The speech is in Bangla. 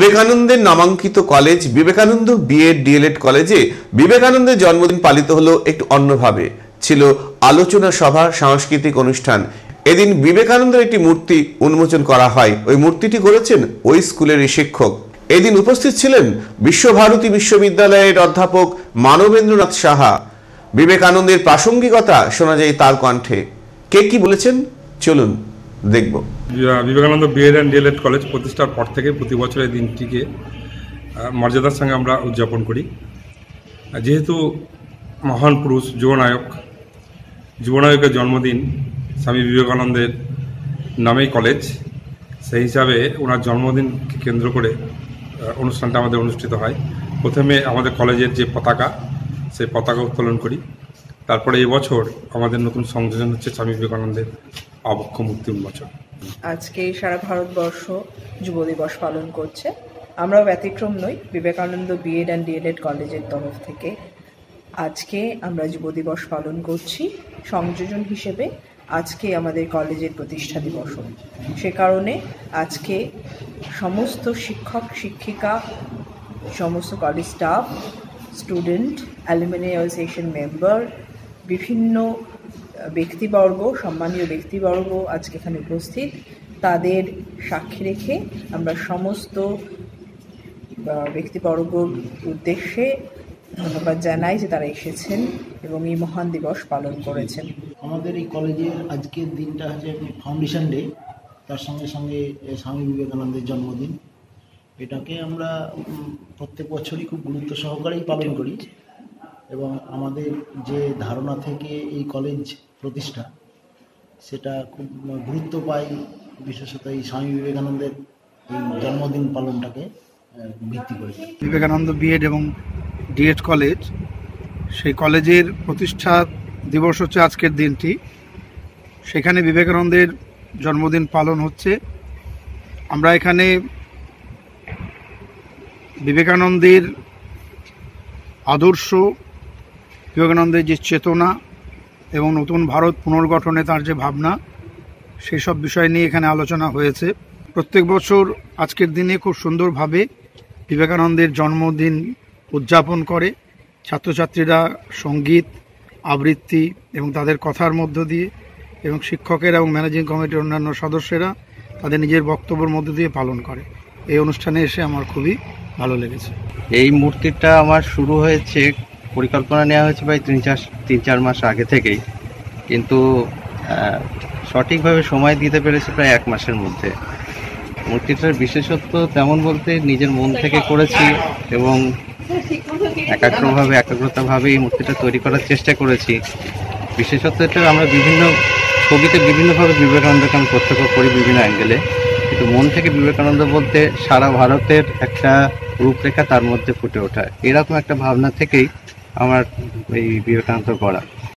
বিবেকানন্দের নামাঙ্কিত কলেজ, বিবেকানন্দ বিএড ডিএলএড কলেজে বিবেকানন্দের জন্মদিন পালিত হলো একটু অন্যভাবে। ছিল আলোচনা সভা, সাংস্কৃতিক অনুষ্ঠান। এদিন বিবেকানন্দের একটি মূর্তি উন্মোচন করা হয়। ওই মূর্তিটি করেছেন ওই স্কুলেরই শিক্ষক। এদিন উপস্থিত ছিলেন বিশ্বভারতী বিশ্ববিদ্যালয়ের অধ্যাপক মানবেন্দ্রনাথ সাহা। বিবেকানন্দের প্রাসঙ্গিকতা শোনা যায় তার কণ্ঠে। কে কি বলেছেন? চলুন। দেখব। Vivekananda BEd and DElEd college প্রতিষ্ঠার পর থেকে প্রতি বছর এই দিনটিকে মর্যাদার সঙ্গে আমরা উদযাপন করি। যেহেতু মহান পুরুষ যুবনায়ক যুবনায়কের জন্মদিন স্বামী বিবেকানন্দের নামেই কলেজ সেই হিসাবে ওনার জন্মদিনকে কেন্দ্র করে অনুষ্ঠানটা আমাদের অনুষ্ঠিত হয়। প্রথমে আমাদের কলেজের যে পতাকা, সেই পতাকা উত্তোলন করি। তারপরে এবছর আমাদের নতুন সংযোজন হচ্ছে স্বামী বিবেকানন্দের আবক্ষ মূর্তি উন্মোচন। আজকে সারা ভারতবর্ষ যুব দিবস পালন করছে। আমরাও ব্যতিক্রম নই, বিবেকানন্দ বিএড অ্যান্ড ডিএলএড কলেজের তরফ থেকে। আজকে আমরা যুব দিবস পালন করছি সংযোজন হিসেবে। আজকে আমাদের কলেজের প্রতিষ্ঠা দিবস সে কারণে আজকে সমস্ত শিক্ষক, শিক্ষিকা, সমস্ত college staff student alumni member বিভিন্ন ব্যক্তিবর্গ, সম্মানীয় ব্যক্তিবর্গ আজকে এখানে উপস্থিত। তাদের সাক্ষী রেখে আমরা সমস্ত ব্যক্তিবর্গর উদ্দেশ্যে ধন্যবাদ জানাই যে তারা এসেছেন এবং এই মহান দিবস পালন করেছেন। আমাদের এই কলেজের আজকের দিনটা হচ্ছে ফাউন্ডেশন ডে। তার সঙ্গে সঙ্গে স্বামী বিবেকানন্দের জন্মদিন। এটাকে আমরা প্রত্যেক বছরই খুব গুরুত্ব সহকারেই পালন করি। এবং আমাদের যে ধারণা থেকে এই কলেজ প্রতিষ্ঠা, সেটা খুব গুরুত্ব পায়, বিশেষত এই স্বামী বিবেকানন্দের এই জন্মদিন পালনটাকে ভিত্তি করে। বিবেকানন্দ বিএড এবং ডিএড কলেজ, সেই কলেজের প্রতিষ্ঠা দিবস হচ্ছে আজকের দিনটি। সেখানে বিবেকানন্দের জন্মদিন পালন হচ্ছে। আমরা এখানে বিবেকানন্দের আদর্শ বিবেকানন্দের যে চেতনা এবং নতুন ভারত পুনর্গঠনে তার যে ভাবনা সেই সব বিষয় নিয়ে এখানে আলোচনা হয়েছে। প্রত্যেক বছর আজকের দিনে খুব সুন্দরভাবে বিবেকানন্দের জন্মদিন উদযাপন করে। ছাত্রছাত্রীরা সংগীত, আবৃত্তি এবং তাদের কথার মধ্য দিয়ে এবং শিক্ষকেরা এবং ম্যানেজিং কমিটির অন্যান্য সদস্যরা তাদের নিজের বক্তব্যের মধ্য দিয়ে পালন করে। এই অনুষ্ঠানে এসে আমার খুবই ভালো লেগেছে। এই মূর্তিটা আমার শুরু হয়েছে পরিকল্পনা নেওয়া হয়েছে প্রায় তিন চার তিন চার মাস আগে থেকেই। কিন্তু সঠিকভাবে সময় দিতে পেরেছি প্রায় এক মাসের মধ্যে। মূর্তিটার বিশেষত্ব তেমন বলতে নিজের মন থেকে করেছি এবং একাগ্রভাবে একাগ্রতাভাবে এই মূর্তিটা তৈরি করার চেষ্টা করেছি। বিশেষত্ব এটা আমরা বিভিন্ন ছবিতে বিভিন্নভাবে বিবেকানন্দকে আমি প্রত্যক্ষ করি বিভিন্ন অ্যাঙ্গেলে। কিন্তু মন থেকে বিবেকানন্দ বলতে সারা ভারতের একটা রূপরেখা তার মধ্যে ফুটে ওঠা। এরকম একটা ভাবনা থেকেই আমার এই বিবেকানন্দ করা